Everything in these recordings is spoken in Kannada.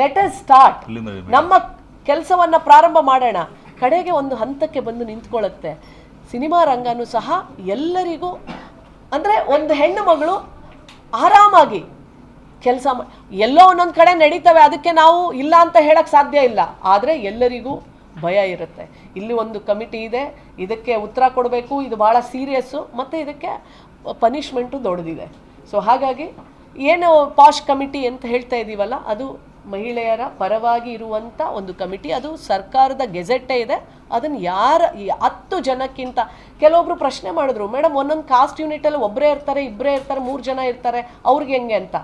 ಲೆಟ್ ಅಸ್ ಸ್ಟಾರ್ಟ್ ನಮ್ಮ ಕೆಲಸವನ್ನ ಪ್ರಾರಂಭ ಮಾಡೋಣ. ಕಡೆಗೆ ಒಂದು ಹಂತಕ್ಕೆ ಬಂದು ನಿಂತ್ಕೊಳ್ಳುತ್ತೆ ಸಿನಿಮಾ ರಂಗನೂ ಸಹ ಎಲ್ಲರಿಗೂ ಅಂದರೆ ಒಂದು ಹೆಣ್ಣು ಮಗಳು ಆರಾಮಾಗಿ ಕೆಲಸ ಎಲ್ಲೋ ಒಂದೊಂದು ಕಡೆ ನಡೀತವೆ ಅದಕ್ಕೆ ನಾವು ಇಲ್ಲ ಅಂತ ಹೇಳಕ್ ಸಾಧ್ಯ ಇಲ್ಲ. ಆದರೆ ಎಲ್ಲರಿಗೂ ಭಯ ಇರುತ್ತೆ. ಇಲ್ಲಿ ಒಂದು ಕಮಿಟಿ ಇದೆ ಇದಕ್ಕೆ ಉತ್ತರ ಕೊಡಬೇಕು ಇದು ಭಾಳ ಸೀರಿಯಸ್ಸು ಮತ್ತು ಇದಕ್ಕೆ ಪನಿಷ್ಮೆಂಟು ದೊಡ್ಡದಿದೆ. ಸೊ ಹಾಗಾಗಿ ಏನು ಪಾಶ್ ಕಮಿಟಿ ಅಂತ ಹೇಳ್ತಾ ಇದ್ದೀವಲ್ಲ ಅದು ಮಹಿಳೆಯರ ಪರವಾಗಿ ಇರುವಂಥ ಒಂದು ಕಮಿಟಿ, ಅದು ಸರ್ಕಾರದ ಗೆಜೆಟ್ಟೇ ಇದೆ. ಅದನ್ನು ಯಾರ ಹತ್ತು ಜನಕ್ಕಿಂತ ಕೆಲವೊಬ್ರು ಪ್ರಶ್ನೆ ಮಾಡಿದ್ರು ಮೇಡಮ್ ಒಂದೊಂದು ಕಾಸ್ಟ್ ಯೂನಿಟಲ್ಲಿ ಒಬ್ಬರೇ ಇರ್ತಾರೆ ಇಬ್ಬರೇ ಇರ್ತಾರೆ, ಮೂರು ಜನ ಇರ್ತಾರೆ, ಅವ್ರಿಗೆ ಹೆಂಗೆ ಅಂತ?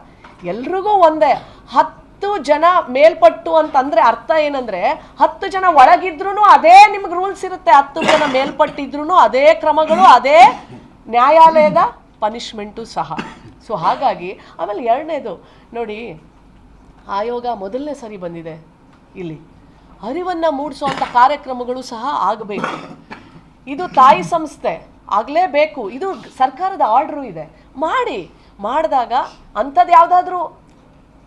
ಎಲ್ರಿಗೂ ಒಂದೇ, ಹತ್ತು ಜನ ಮೇಲ್ಪಟ್ಟು ಅಂತಂದ್ರೆ ಅರ್ಥ ಏನಂದ್ರೆ, ಹತ್ತು ಜನ ಒಳಗಿದ್ರು ಅದೇ ನಿಮ್ಗೆ ರೂಲ್ಸ್ ಇರುತ್ತೆ. ಹತ್ತು ಜನ ಮೇಲ್ಪಟ್ಟಿದ್ರು ಅದೇ ಕ್ರಮಗಳು, ಅದೇ ನ್ಯಾಯಾಲಯದ ಪನಿಷ್ಮೆಂಟು ಸಹ. ಸೊ ಹಾಗಾಗಿ, ಆಮೇಲೆ ಎರಡನೇದು, ನೋಡಿ ಆಯೋಗ ಮೊದಲನೇ ಸರಿ ಬಂದಿದೆ. ಇಲ್ಲಿ. ಅರಿವನ್ನು ಮೂಡಿಸುವಂಥ ಕಾರ್ಯಕ್ರಮಗಳು ಸಹ ಆಗಬೇಕು. ಇದು ತಾಯಿ ಸಂಸ್ಥೆ. ಆಗಲೇಬೇಕು. ಇದು ಸರ್ಕಾರದ ಆರ್ಡ್ರು ಇದೆ. ಮಾಡಿ. ಮಾಡಿದಾಗ ಅಂಥದ್ದು ಯಾವುದಾದ್ರೂ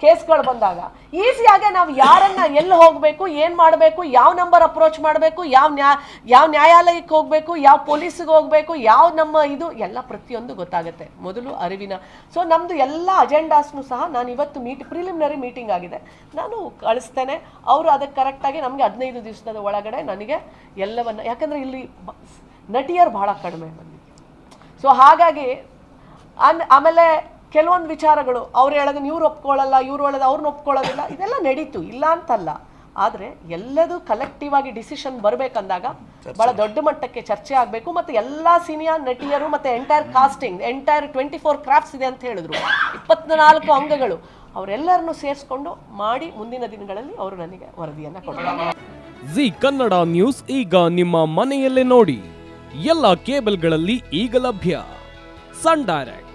ಕೇಸ್ಗಳು ಬಂದಾಗ ಈಸಿಯಾಗೆ ನಾವು ಯಾರನ್ನ ಎಲ್ಲಿ ಹೋಗಬೇಕು, ಏನು ಮಾಡಬೇಕು, ಯಾವ ನಂಬರ್ ಅಪ್ರೋಚ್ ಮಾಡಬೇಕು, ಯಾವ ನ್ಯಾ, ಯಾವ ನ್ಯಾಯಾಲಯಕ್ಕೆ ಹೋಗಬೇಕು, ಯಾವ ಪೊಲೀಸಿಗೆ ಹೋಗಬೇಕು, ಯಾವ ನಮ್ಮ ಇದು, ಎಲ್ಲ ಪ್ರತಿಯೊಂದು ಗೊತ್ತಾಗುತ್ತೆ ಮೊದಲು ಅರಿವಿನ. ಸೊ ನಮ್ಮದು ಎಲ್ಲ ಅಜೆಂಡಾಸ್ನು ಸಹ ನಾನು ಇವತ್ತು ಮೀಟ್ ಪ್ರಿಲಿಮಿನರಿ ಮೀಟಿಂಗ್ ಆಗಿದೆ. ನಾನು ಕಳಿಸ್ತೇನೆ. ಅವರು ಅದಕ್ಕೆ ಕರೆಕ್ಟಾಗಿ ನಮಗೆ ಹದಿನೈದು ದಿವಸದ ಒಳಗಡೆ ನನಗೆ ಎಲ್ಲವನ್ನು, ಯಾಕಂದರೆ ಇಲ್ಲಿ ನಟಿಯರು ಭಾಳ ಕಡಿಮೆ ಬಂದಿದೆ ಸೊ ಹಾಗಾಗಿ ಅನ್, ಆಮೇಲೆ ಕೆಲವೊಂದು ವಿಚಾರಗಳು ಅವ್ರು ಹೇಳೋದನ್ನ ಇವ್ರು ಒಪ್ಕೊಳ್ಳಲ್ಲ ಇವ್ರು ಹೇಳೋದು ಅವ್ರನ್ನ ಒಪ್ಕೊಳ್ಳೋದಿಲ್ಲ ಇದೆಲ್ಲ ನಡೀತು ಇಲ್ಲ ಅಂತಲ್ಲ. ಆದರೆ ಎಲ್ಲದೂ ಕಲೆಕ್ಟಿವ್ ಆಗಿ ಡಿಸಿಷನ್ ಬರಬೇಕಂದಾಗ ಭಾಳ ದೊಡ್ಡ ಮಟ್ಟಕ್ಕೆ ಚರ್ಚೆ ಆಗಬೇಕು ಮತ್ತು ಎಲ್ಲ ಸೀನಿಯರ್ ನಟಿಯರು ಮತ್ತು entire casting entire twenty four crafts ಇದೆ ಅಂತ ಹೇಳಿದ್ರು. ಇಪ್ಪತ್ನಾಲ್ಕು ಅಂಗಗಳು. ಅವರೆಲ್ಲರನ್ನು ಸೇರಿಸ್ಕೊಂಡು ಮಾಡಿ ಮುಂದಿನ ದಿನಗಳಲ್ಲಿ ಅವರು ನನಗೆ ವರದಿಯನ್ನು ಕೊಡ್ತಾರೆ. ಜಿ ಕನ್ನಡ ನ್ಯೂಸ್ ಈಗ ನಿಮ್ಮ ಮನೆಯಲ್ಲೇ ನೋಡಿ. ಎಲ್ಲ ಕೇಬಲ್ಗಳಲ್ಲಿ ಈಗ ಲಭ್ಯ. Sun direct.